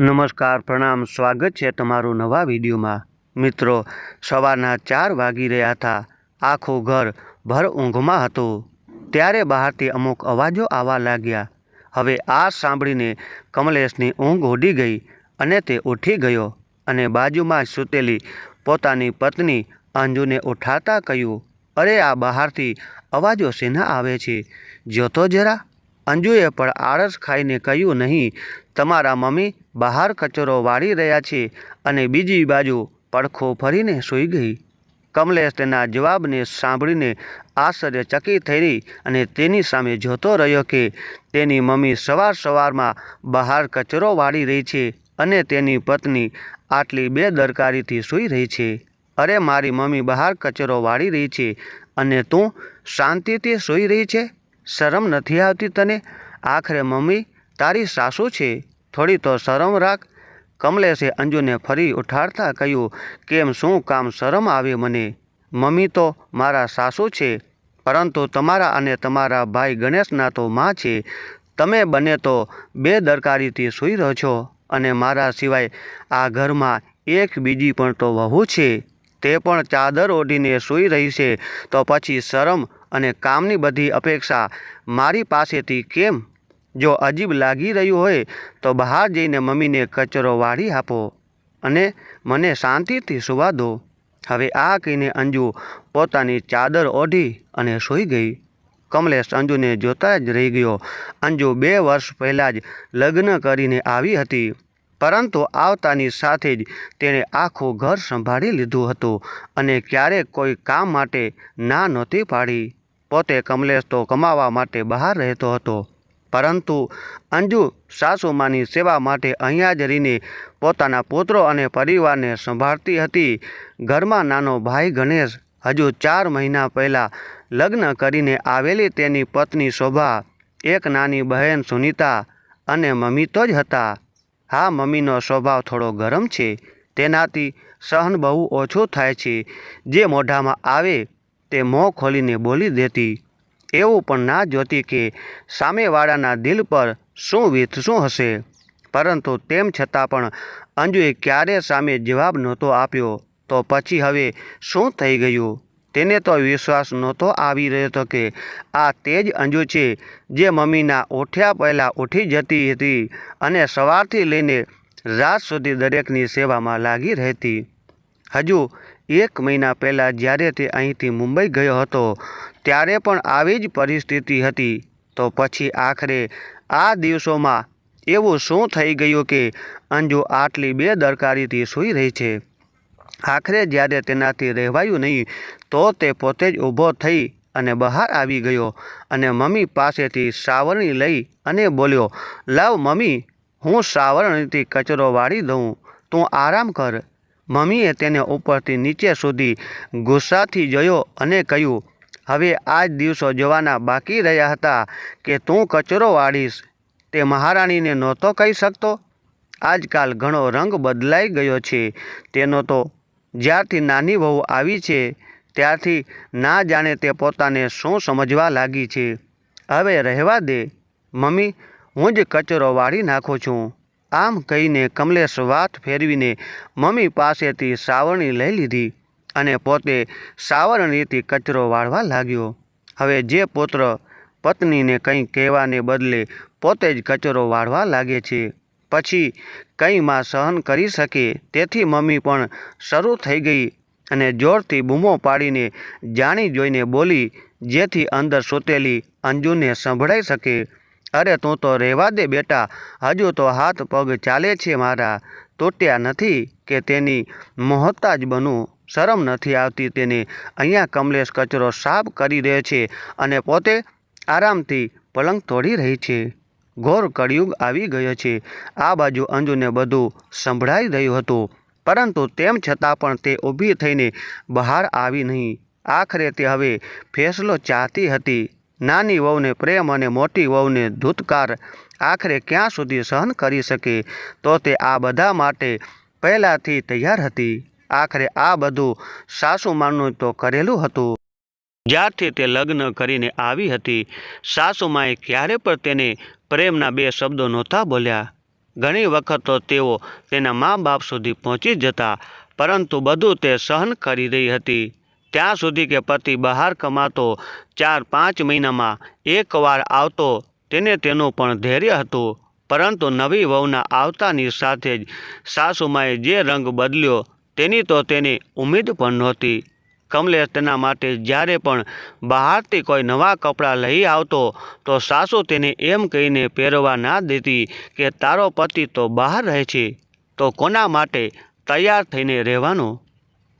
નમસ્કાર, પ્રણામ, સ્વાગત છે તમારું નવા વિડીયોમાં. મિત્રો, સવારના ચાર વાગી રહ્યા હતા. આખું ઘર ભર ઊંઘમાં હતું. ત્યારે બહારથી અમુક અવાજો આવવા લાગ્યા. હવે આ સાંભળીને કમલેશની ઊંઘ ઉડી ગઈ અને તે ઉઠી ગયો અને બાજુમાં સૂતેલી પોતાની પત્ની અંજુને ઉઠાતા કહ્યું, અરે, આ બહારથી અવાજો શેના આવે છે? જોતો જરા. અંજુએ પણ આળસ ખાઈને કહ્યું નહીં, તમારા મમ્મી બહાર કચરો વાળી રહ્યા છે અને બીજી બાજુ પડખો ફરીને સૂઈ ગઈ. કમલેશ તેના જવાબને સાંભળીને આશ્ચર્યચકિત થઈ રહી અને તેની સામે જોતો રહ્યો કે તેની મમ્મી સવાર સવારમાં બહાર કચરો વાળી રહી છે અને તેની પત્ની આટલી બેદરકારીથી સૂઈ રહી છે. અરે, મારી મમ્મી બહાર કચરો વાળી રહી છે અને તું શાંતિથી સૂઈ રહી છે? શરમ નથી આવતી તને? આખરે, મમ્મી, તારી સાસુ છે? થોડી તો શરમ રાખ. કમલેશે અંજુને ફરી ઉઠાડતા કહ્યું, કેમ, શું કામ શરમ આવે મને? મમ્મી તો મારા સાસુ છે, પરંતુ તમારા અને તમારા ભાઈ ગણેશના તો માં છે. તમે બને તો બે દરકારીથી સૂઈ રહો છો અને મારા સિવાય આ ઘરમાં એક બીજી પણ તો વહુ છે. તે પણ ચાદર ઓઢીને સૂઈ રહી છે. તો પછી શરમ અને કામની બધી અપેક્ષા મારી પાસેથી કેમ? જો અજીબ લાગી રહ્યું હોય, તો બહાર જઈને મમ્મીને કચરો વાળી આપો અને મને શાંતિથી સુવા દો. હવે આ કહીને અંજુ પોતાની ચાદર ઓઢી અને સૂઈ ગઈ. કમલેશ અંજુને જોતા જ રહી ગયો. અંજુ બે વર્ષ પહેલાં જ લગ્ન કરીને આવી હતી. પરંતુ આવતાની સાથે જ તેણે આખું ઘર સંભાળી લીધું હતું અને ક્યારેક કોઈ કામ માટે ના નહોતી પાડી. પોતે કમલેશ તો કમાવા માટે બહાર રહેતો હતો. પરંતુ અંજુ સાસુમાની સેવા માટે અહીંયા જ રહીને પોતાના પુત્રો અને પરિવારને સંભાળતી હતી. ઘરમાં નાનો ભાઈ ગણેશ હજુ ચાર મહિના પહેલાં લગ્ન કરીને આવેલી તેની પત્ની શોભા, એક નાની બહેન સુનીતા અને મમ્મી તો જ હતા. હા, મમ્મીનો સ્વભાવ થોડો ગરમ છે. તેનાથી સહન બહુ ઓછું થાય છે. જે મોઢામાં આવે તે મોં ખોલીને બોલી દેતી. એવું પણ ના જોતી કે સામેવાળાના દિલ પર શું વીતશું હશે. પરંતુ તેમ છતાં પણ અંજુએ ક્યારે સામે જવાબ નહોતો આપ્યો. તો પછી હવે શું થઈ ગયું? તેને તો વિશ્વાસ નહોતો આવી રહ્યો હતો કે આ તે જ અંજુ છે જે મમ્મીના ઉઠ્યા પહેલાં ઉઠી જતી હતી અને સવારથી લઈને રાત સુધી દરેકની સેવામાં લાગી રહેતી. હજુ એક મહિના પહેલાં જ્યારે તે અહીંથી મુંબઈ ગયો હતો, ત્યારે પણ આવી જ પરિસ્થિતિ હતી. તો પછી આખરે આ દિવસોમાં એવું શું થઈ ગયું કે અંજુ આટલી બેદરકારીથી સૂઈ રહી છે? આખરે જ્યારે તેનાથી રહેવાયું નહીં, તો તે પોતે જ ઊભો થઈ અને બહાર આવી ગયો અને મમ્મી પાસેથી સાવરણી લઈ અને બોલ્યો, લાવ મમ્મી, હું સાવરણીથી કચરો વાળી દઉં. તું આરામ કર. મમ્મીએ તેને ઉપરથી નીચે સુધી ગુસ્સાથી જોયો અને કહ્યું, હવે આ જ દિવસો જોવાના બાકી રહ્યા હતા કે તું કચરો વાળીશ. તે મહારાણીને નહોતો કહી શકતો? આજકાલ ઘણો રંગ બદલાઈ ગયો છે. તેનો તો જ્યારથી નાની વહુ આવી છે, ત્યારથી ના જાણે તે પોતાને શું સમજવા લાગી છે. હવે રહેવા દે. મમ્મી, હું જ કચરો વાળી નાખું છું. આમ કહીને કમલેશ વાત ફેરવીને મમ્મી પાસેથી સાવરણી લઈ લીધી અને પોતે સાવરણીથી કચરો વાળવા લાગ્યો. હવે જે પુત્ર પત્નીને કંઈ કહેવાને બદલે પોતે જ કચરો વાળવા લાગે છે. પછી કંઈ માં સહન કરી શકે તેથી મમ્મી પણ શરૂ થઈ ગઈ અને જોરથી બૂમો પાડીને જાણી જોઈને બોલી, જેથી અંદર સૂતેલી અંજુને સંભળાઈ શકે. અરે તું તો રહેવા દે બેટા, હજુ તો હાથ પગ ચાલે છે મારા. તૂટ્યા નથી કે તેની મોહતાજ બનું. શરમ નથી આવતી તેને. અહીંયા કમલેશ કચરો સાફ કરી રહ્યો છે અને પોતે આરામથી પલંગ તોડી રહી છે. ઘોર કળિયુગ આવી ગયો છે. આ બાજુ અંજુને બધું સંભળાઈ રહ્યું હતું. પરંતુ તેમ છતાં પણ તે ઊભી થઈને બહાર આવી નહીં. આખરે તે હવે ફેસલો ચાહતી હતી. નાની વહુને પ્રેમ અને મોટી વહુને ધૂતકાર આખરે ક્યાં સુધી સહન કરી શકે? તો તે આ બધા માટે પહેલાંથી તૈયાર હતી. આખરે આ બધું સાસુમાનું તો કરેલું હતું. જ્યારથી તે લગ્ન કરીને આવી હતી, સાસુમાએ ક્યારે પણ તેને પ્રેમના બે શબ્દો નહોતા બોલ્યા. ઘણી વખત તો તેઓ તેના મા બાપ સુધી પહોંચી જતા, પરંતુ બધું તે સહન કરી રહી હતી. ત્યાં સુધી કે પતિ બહાર કમાતો ચાર પાંચ મહિનામાં એકવાર આવતો તેને તેનું પણ ધૈર્ય હતું. પરંતુ નવી વહુના આવતાની સાથે જ સાસુમાએ જે રંગ બદલ્યો તેની તો તેની ઉમેદ પણ નહોતી. કમલેશ તેના માટે જ્યારે પણ બહારથી કોઈ નવા કપડાં લઈ આવતો, તો સાસુ તેને એમ કહીને પહેરવા ના દેતી કે, તારો પતિ તો બહાર રહે છે, તો કોના માટે તૈયાર થઈને રહેવાનું?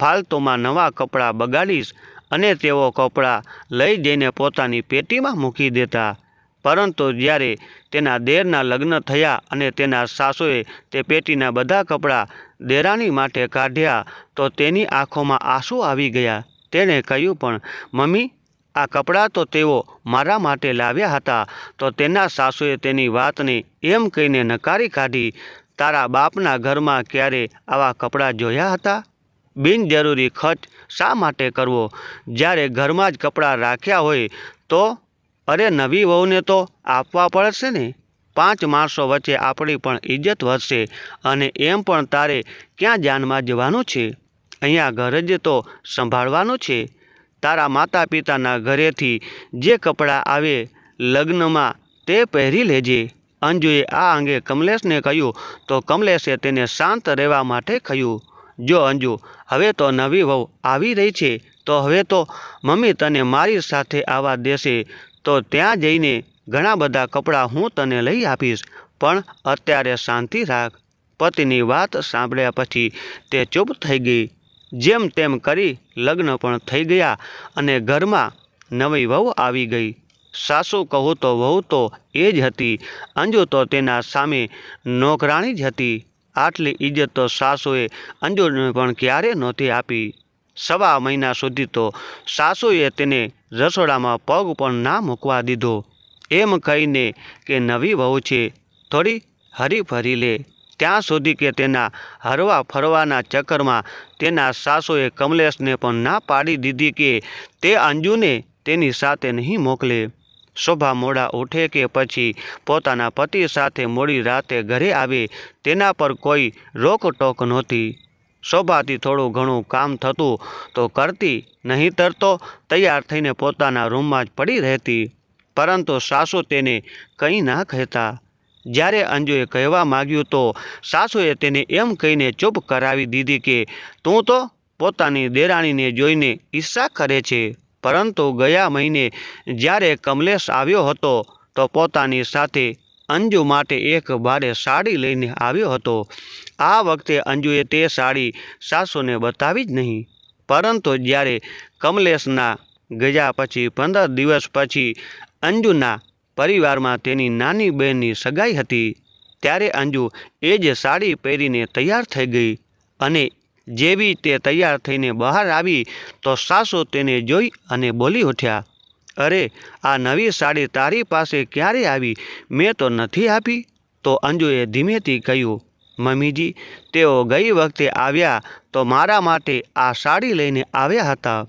ફાલતુમાં નવા કપડાં બગાડીશ અને તેઓ કપડાં લઈ જઈને પોતાની પેટીમાં મૂકી દેતા. પરંતુ જ્યારે તેના દેરના લગ્ન થયા અને તેના સાસુએ તે પેટીના બધા કપડાં દેરાણી માટે કાઢ્યા તો તેની આંખોમાં આંસુ આવી ગયા. તેણે કહ્યું, પણ મમ્મી, આ કપડાં તો તેઓ મારા માટે લાવ્યા હતા. તો તેના સાસુએ તેની વાતને એમ કહીને નકારી કાઢી, તારા બાપના ઘરમાં ક્યારે આવા કપડાં જોયા હતા? બિનજરૂરી ખર્ચ શા માટે કરવો? જ્યારે ઘરમાં જ કપડાં રાખ્યા હોય તો? અરે નવી વહુને તો આપવા પડશે ને. પાંચ માણસો વચ્ચે આપણી પણ ઇજ્જત વધશે અને એમ પણ તારે ક્યાં જાનમાં જવાનું છે? અહીંયા ઘર જ તો સંભાળવાનું છે. તારા માતા પિતાના ઘરેથી જે કપડાં આવે લગ્નમાં તે પહેરી લેજે. અંજુએ આ અંગે કમલેશને કહ્યું, તો કમલેશે તેને શાંત રહેવા માટે કહ્યું. જો અંજુ, હવે તો નવી વહુ આવી રહી છે, તો હવે તો મમ્મી તને મારી સાથે આવવા દેશે. તો ત્યાં જઈને ઘણા બધા કપડાં હું તને લઈ આપીશ, પણ અત્યારે શાંતિ રાખ. પતિની વાત સાંભળ્યા પછી તે ચૂપ થઈ ગઈ. જેમ તેમ કરી લગ્ન પણ થઈ ગયા અને ઘરમાં નવી વહુ આવી ગઈ. સાસુ કહું તો વહુ તો એ જ હતી, અંજુ તો તેના સામે નોકરાણી જ હતી. આટલી ઇજ્જત તો સાસુએ અંજુને પણ ક્યારે નહોતી આપી. સવા મહિના સુધી તો સાસુએ તેને રસોડામાં પગ પણ ના મૂકવા દીધો. એમ કહીને કે નવી વહુ છે, થોડી હરી ફરી લે. ત્યાં સુધી કે તેના હરવા ફરવાના ચક્કરમાં તેના સાસુએ કમલેશને પણ ના પાડી દીધી કે તે અંજુને તેની સાથે નહીં મોકલે. શોભા મોડા ઉઠે કે પછી પોતાના પતિ સાથે મોડી રાતે ઘરે આવે, તેના પર કોઈ રોકટોક નહોતી. શોભાથી થોડું ઘણું કામ થતું તો કરતી નહીંતર તો તૈયાર થઈને પોતાના રૂમમાં જ પડી રહેતી. પરંતુ સાસુ તેને કંઈ ના કહેતા. જ્યારે અંજુએ કહેવા માગ્યું તો સાસુએ તેને એમ કહીને ચૂપ કરાવી દીધી કે, તું તો પોતાની દેરાણીને જોઈને ઈર્ષા કરે છે. પરંતુ ગયા મહિને જ્યારે કમલેશ આવ્યો હતો, તો પોતાની સાથે અંજુ માટે એક ભારે સાડી લઈને આવ્યો હતો. આ વખતે અંજુએ તે સાડી સાસુને બતાવી જ નહીં. પરંતુ જ્યારે કમલેશના ગયા પછી પંદર દિવસ પછી અંજુના પરિવારમાં તેની નાની બહેનની સગાઈ હતી, ત્યારે અંજુ એ જ સાડી પહેરીને તૈયાર થઈ ગઈ અને જેવી તે તૈયાર થઈને બહાર આવી, તો સાસુ તેને જોઈ અને બોલી ઉઠ્યા, અરે, આ નવી સાડી તારી પાસે ક્યારે આવી? મેં તો નથી આપી. તો અંજુએ ધીમેથી કહ્યું, મમ્મીજી, તેઓ ગઈ વખતે આવ્યા તો મારા માટે આ સાડી લઈને આવ્યા હતા.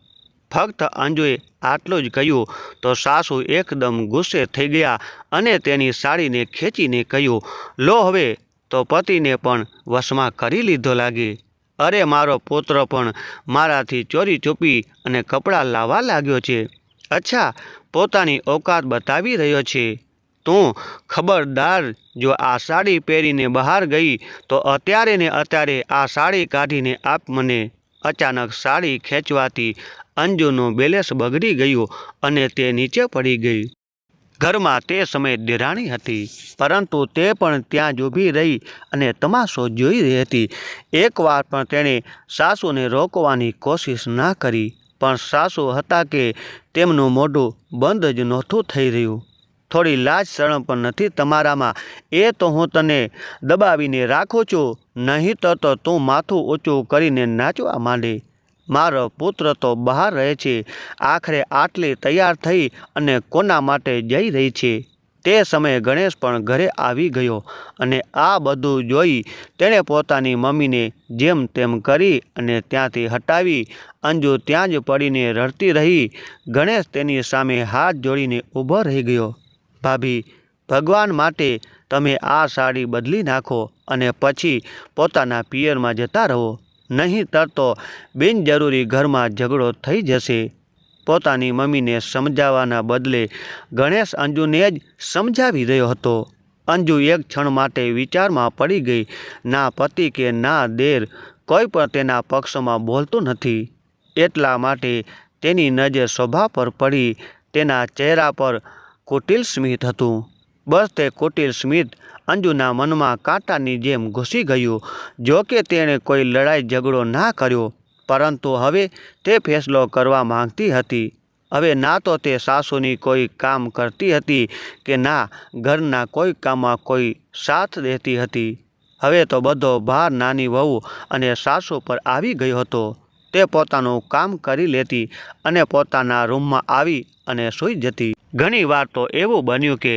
ફક્ત અંજુએ આટલું જ કહ્યું, તો સાસુ એકદમ ગુસ્સે થઈ ગયા અને તેની સાડીને ખેંચીને કહ્યું, લો હવે. તો પતિને પણ વશમાં કરી લીધો લાગે. અરે, મારો પુત્ર પણ મારાથી ચોરી છુપી અને કપડાં લાવવા લાગ્યો છે. અચ્છા, પોતાની ઓકાત બતાવી રહ્યો છે. તું ખબરદાર, જો આ સાડી પહેરીને બહાર ગઈ, તો અત્યારે ને અત્યારે આ સાડી કાઢીને આપ મને અચાનક સાડી ખેંચવાથી અંજુનું બેલેન્સ બગડી ગયું અને તે નીચે પડી ગઈ. ઘરમાં તે સમયે દેરાણી હતી, પરંતુ તે પણ ત્યાં જ ઊભી રહી અને તમાશો જોઈ રહી હતી. એકવાર પણ તેણે સાસુને રોકવાની કોશિશ ના કરી, પણ સાસુ હતા કે તેમનું મોઢું બંધ જ નહોતું થઈ રહ્યું. થોડી લાજ શરમ પણ નથી તમારામાં. એ તો હું તને દબાવીને રાખું છું, નહીં તો તો તું માથું ઊંચું કરીને નાચવા માંડે. મારો પુત્ર તો બહાર રહે છે, આખરે આટલી તૈયાર થઈ અને કોના માટે જઈ રહી છે? તે સમયે ગણેશ પણ ઘરે આવી ગયો અને આ બધું જોઈ તેણે પોતાની મમ્મીને જેમ તેમ કરી અને ત્યાંથી હટાવી, અંજુ ત્યાં જ પડીને રડતી રહી. ગણેશ તેની સામે હાથ જોડીને ઊભો રહી ગયો. ભાભી, ભગવાન માટે તમે આ સાડી બદલી નાખો અને પછી પોતાના પિયરમાં જતા રહો. નહીંતર તો બિનજરૂરી ઘરમાં ઝઘડો થઈ જશે. પોતાની મમ્મીને સમજાવવાના બદલે ગણેશ અંજુને જ સમજાવી રહ્યો હતો. અંજુ એક ક્ષણ માટે વિચારમાં પડી ગઈ, ના પતિ કે ના દેર કોઈ પણ તેના પક્ષમાં બોલતું નથી. એટલા માટે તેની નજર શોભા પર પડી, તેના ચહેરા પર કુટિલ સ્મિત હતું. બસ તે કુટિલ સ્મિત અંજુના મનમાં કાંટાની જેમ ઘૂસી ગયું. જો કે તેણે કોઈ લડાઈ ઝઘડો ના કર્યો, પરંતુ હવે તે ફેસલો કરવા માંગતી હતી. હવે ના તો તે સાસુની કોઈ કામ કરતી હતી કે ના ઘરના કોઈ કામમાં કોઈ સાથ દેતી હતી. હવે તો બધો ભાર નાની વહુ અને સાસુ પર આવી ગયો હતો. તે પોતાનું કામ કરી લેતી અને પોતાના રૂમમાં આવી અને સૂઈ જતી. ઘણી વાર તો એવું બન્યું કે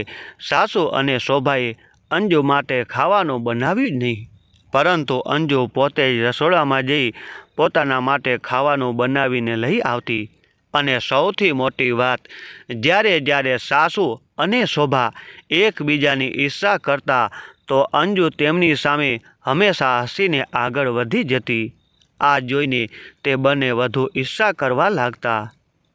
સાસુ અને શોભાએ અંજુ માટે ખાવાનું બનાવ્યું નહીં. પરંતુ અંજુ પોતે જ રસોડામાં જઈ પોતાના માટે ખાવાનું બનાવીને લઈ આવતી. અને સૌથી મોટી વાત, જ્યારે જ્યારે સાસુ અને શોભા એકબીજાની ઈર્ષા કરતા, તો અંજુ તેમની સામે હંમેશા હસીને આગળ વધી જતી. આ જોઈને તે બંને વધુ ઈર્ષા કરવા લાગતા.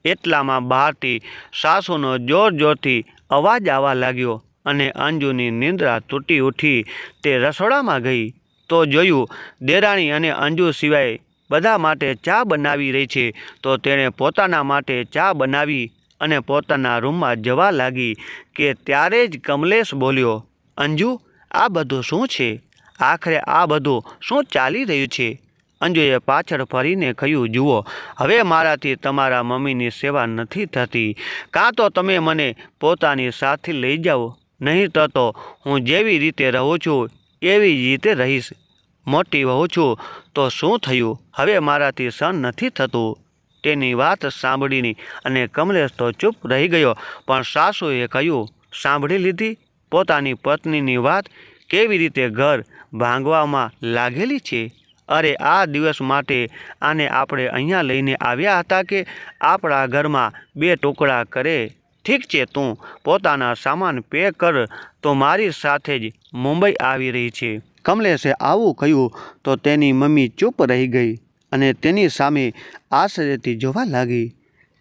એટલામાં બહારથી સાસુનો જોર જોરથી અવાજ આવવા લાગ્યો અને અંજુની નિંદ્રા તૂટી ઉઠી તે રસોડામાં ગઈ. તો જોયું દેરાણી અને અંજુ સિવાય બધા માટે ચા બનાવી રહી છે, તો તેણે પોતાના માટે ચા બનાવી અને પોતાના રૂમમાં જવા લાગી કે ત્યારે જ કમલેશ બોલ્યો, અંજુ, આ બધું શું છે? આખરે આ બધું શું ચાલી રહ્યું છે? અંજુએ પાછળ ફરીને કહ્યું, જુઓ, હવે મારાથી તમારા મમ્મીની સેવા નથી થતી. કાં તો તમે મને પોતાની સાથે લઈ જાઓ, નહીં તો હું જેવી રીતે રહું છું, એવી જ રીતે રહીશ. મોટી વહુ છું, તો શું થયું? હવે મારાથી સહન નથી થતું. તેની વાત સાંભળીની અને કમલેશ તો ચૂપ રહી ગયો, પણ સાસુએ કહ્યું, સાંભળી લીધી? પોતાની પત્નીની વાત કેવી રીતે ઘર ભાંગવામાં લાગેલી છે? અરે, આ દિવસ માટે આને આપણે અહીંયા લઈને આવ્યા હતા કે આપણા ઘરમાં બે ટુકડા કરે. ઠીક છે તું, પોતાના સામાન પે કર, તો મારી સાથે જ મુંબઈ આવી રહી છે. કમલેશે આવું કહ્યું, તો તેની મમ્મી ચૂપ રહી ગઈ અને તેની સામે આશ્ચર્યથી જોવા લાગી.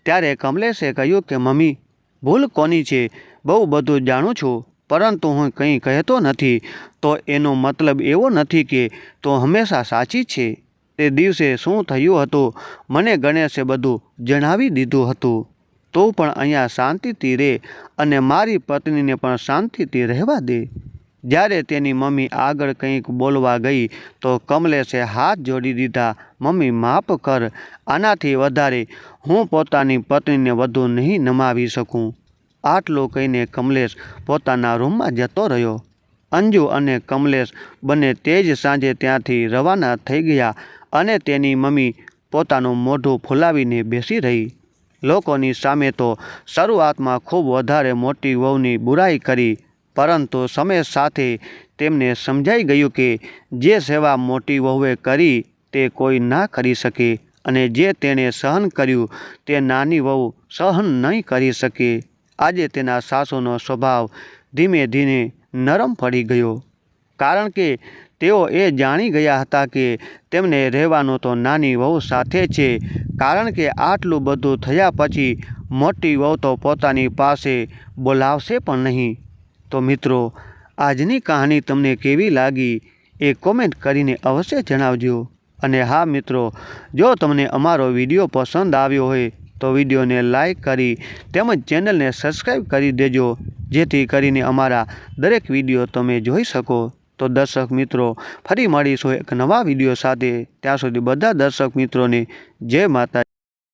ત્યારે કમલેશે કહ્યું કે, મમ્મી, ભૂલ કોની છે? બહુ બધું જાણું છું. પરંતુ હું કંઈ કહેતો નથી, તો એનો મતલબ એવો નથી કે તો હંમેશા સાચી છે. તે દિવસે શું થયું હતું, મને ગણેશે બધું જણાવી દીધું હતું. તો પણ અહીંયા શાંતિથી રહે અને મારી પત્નીને પણ શાંતિથી રહેવા દે. જ્યારે તેની મમ્મી આગળ કંઈક બોલવા ગઈ, તો કમલેશે હાથ જોડી દીધા, મમ્મી, માફ કર. આનાથી વધારે હું પોતાની પત્નીને વધુ નહીં નમાવી શકું. આટલું કહીને કમલેશ પોતાના રૂમમાં જતો રહ્યો. અંજુ અને કમલેશ બંને તે જ સાંજે ત્યાંથી રવાના થઈ ગયા અને તેની મમ્મી પોતાનું મોઢું ફૂલાવીને બેસી રહી. લોકોની સામે તો શરૂઆતમાં ખૂબ વધારે મોટી વહુની બુરાઈ કરી, પરંતુ સમય સાથે તેમને સમજાઈ ગયું કે જે સેવા મોટી વહુએ કરી તે કોઈ ના કરી શકે અને જે તેણે સહન કર્યું તે નાની વહુ સહન નહીં કરી શકે. આજે તેના સાસુનો સ્વભાવ ધીમે ધીમે નરમ પડી ગયો. કારણ કે તેઓ એ જાણી ગયા હતા કે તેમને રહેવાનું તો નાની વહુ સાથે છે, કારણ કે આટલું બધું થયા પછી મોટી વહુ તો પોતાની પાસે બોલાવશે પણ નહીં. તો મિત્રો, આજની કહાની તમને કેવી લાગી એ કોમેન્ટ કરીને અવશ્ય જણાવજો. અને હા મિત્રો, જો તમને અમારો વીડિયો પસંદ આવ્યો હોય તો વિડીયોને લાઈક કરી તેમજ ચેનલને સબસ્ક્રાઈબ કરી દેજો, જેથી કરીને અમારા દરેક વીડિયો તમે જોઈ શકો. તો દર્શક મિત્રો, ફરી મળીશું એક નવા વીડિયો સાથે. ત્યાં સુધી બધા દર્શક મિત્રોને જય માતા